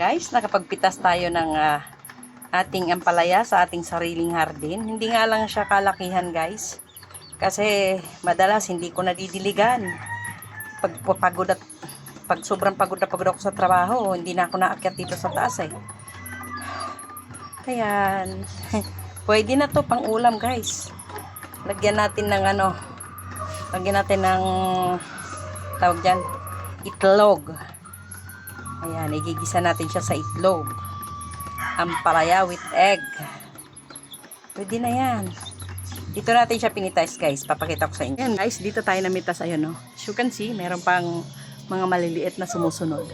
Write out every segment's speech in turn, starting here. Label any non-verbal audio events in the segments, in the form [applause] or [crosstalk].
Guys, nakapagpitas tayo ng ah, ating ampalaya sa ating sariling hardin. Hindi nga lang siya kalakihan guys. Kasi madalas hindi ko nadidiligan. Pag pagod at pag sobrang pagod na pagod ako sa trabaho, hindi na ako naakyat dito sa taas eh. Kaya, [laughs] pwede na to pang ulam guys. Lagyan natin ng ano, lagyan natin ng tawag dyan, itlog. Ayan, igigisa natin siya sa itlog. Ampalaya with egg. Pwede na yan. Dito natin siya pinitas guys. Papakita ko sa inyo. Ayan guys, dito tayo namitas. Ayun no. As you can see, meron pang mga maliliit na sumusunod.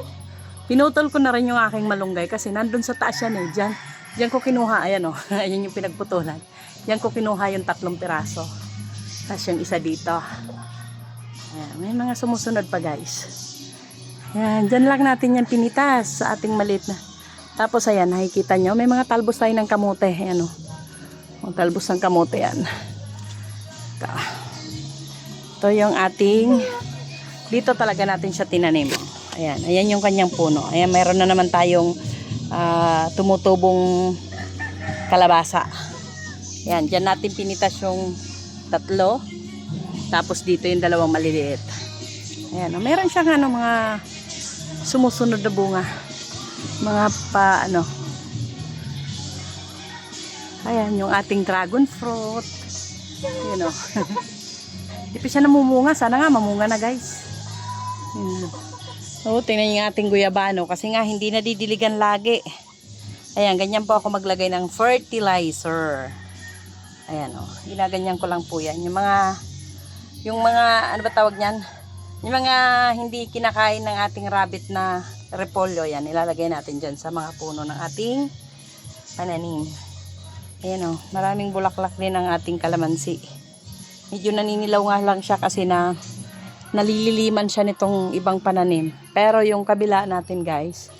Pinutol ko na rin yung aking malunggay kasi nandun sa taas yan eh. Diyan, diyan ko kinuha. Ayan o. [laughs] Ayan yung pinagputulan. Diyan ko kinuha yung tatlong piraso. Tapos yung isa dito. Ayan, may mga sumusunod pa guys. Ayan, dyan lang natin yan pinitas sa ating maliit na. Tapos ayan, nakikita nyo, may mga talbos tayo ng kamote. Ayan o. Mga talbos ng kamote yan. Ito. Ito yung ating, dito talaga natin siya tinanim. Ayan, ayan yung kanyang puno. Ayan, mayroon na naman tayong ah, tumutubong kalabasa. Ayan, dyan natin pinitas yung tatlo. Tapos dito yung dalawang maliliit. Ayan, oh, meron siyang ano, mga sumusunod na bunga. Mga pa, ano. Ayan, yung ating dragon fruit. You know. Hindi pa siya namumunga. Sana nga, mamunga na guys. Ayan. Oo, tingnan yung ating guyabano. Kasi nga, hindi nadidiligan lagi. Ayan, ganyan po ako maglagay ng fertilizer. Ayan o. Ginaganyan ko lang po yan. Yung mga, yung mga, ano ba tawag niyan? Yung mga hindi kinakain ng ating rabbit na repolyo, yan, ilalagay natin dyan sa mga puno ng ating pananim. Ayan o, maraming bulaklak din ang ating kalamansi. Medyo naninilaw nga lang siya kasi na nalililiman siya nitong ibang pananim. Pero yung kabila natin guys,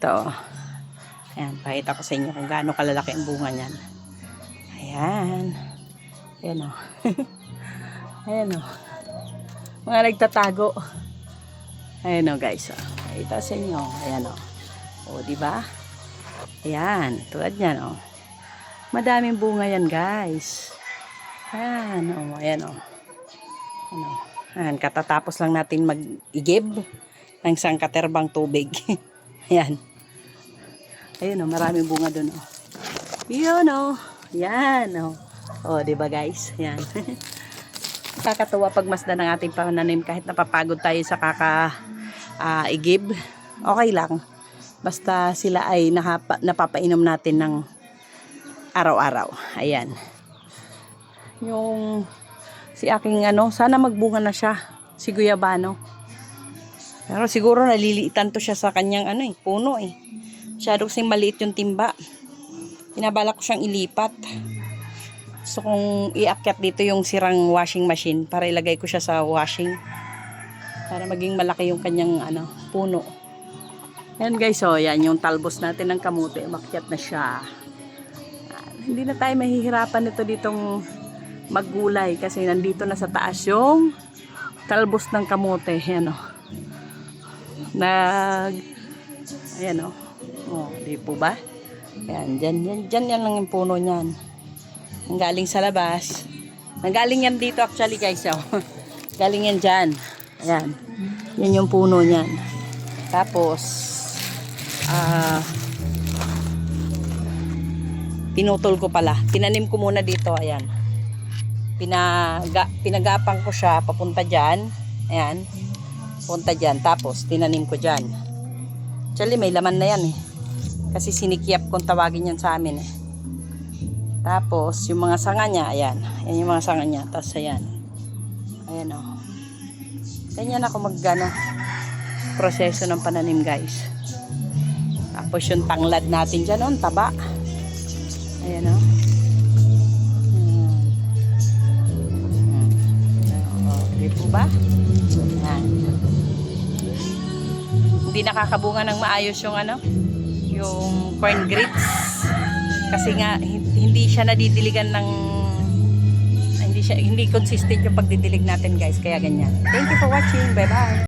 ito. Ayan, pakita ko sa inyo kung gaano kalalaki ang bunga niyan. Ayan. Ayan o. [laughs] Ayan o. Mga nagtatago. Ayan o guys. O. Pakita sa inyo. Ayan o. O, di ba? Ayan. Tulad yan o. Madaming bunga yan guys. Ayan o. Ayan o. Ayan. Ayan. Katatapos lang natin mag-igib ng isang katerbang tubig. [laughs] Ayan. Ayun o, maraming bunga dun o. Yun o. Yan o. O, di ba guys? Yan. [laughs] Kakatuwa pag masdan ng ating pananim kahit napapagod tayo sa kaka ah, igib. Okay lang. Basta sila ay nakapa, napapainom natin ng araw-araw. Ayan. Yung si aking ano, sana magbunga na siya. Si Guyabano. Pero siguro naliliitan to siya sa kanyang ano eh, puno eh. Masyado kasing maliit yung timba. Pinabala ko siyang ilipat. So kung iakyat dito yung sirang washing machine para ilagay ko siya sa washing. Para maging malaki yung kanyang ano, puno. Yan guys, oh, yan yung talbos natin ng kamote. Makyat na siya. Ah, hindi na tayo mahihirapan nito ditong maggulay kasi nandito na sa taas yung talbos ng kamote. Yan oh. Nag Ayan oh. Oh, di po ba? Ayan, dyan, dyan, dyan yan lang yung puno niyan. Ang galing sa labas. Nanggaling yan dito actually guys. Oh. [laughs] Galing yan dyan. Ayan. Yan yung puno niyan. Tapos, ah, pinutol ko pala. Tinanim ko muna dito. Ayan. Pinaga, pinagapang ko siya papunta dyan. Ayan. Punta dyan. Tapos, tinanim ko dyan. Actually, may laman na yan eh. Kasi sinikyap kung tawagin yan sa amin eh. Tapos, yung mga sanga niya, ayan. Ayan yung mga sanga niya. Tapos, ayan. Ayan o. Ganyan ako mag, ano, proseso ng pananim, guys. Tapos, yung tanglad natin dyan, oh, ang taba. Ayan o. Oh, di po ba? Ayan. Hindi nakakabunga ng maayos yung ano, yung corn grits kasi nga hin- hindi siya nadidiligan ng hindi siya hindi consistent yung pagdidilig natin guys. Kaya ganyan. Thank you for watching. Bye bye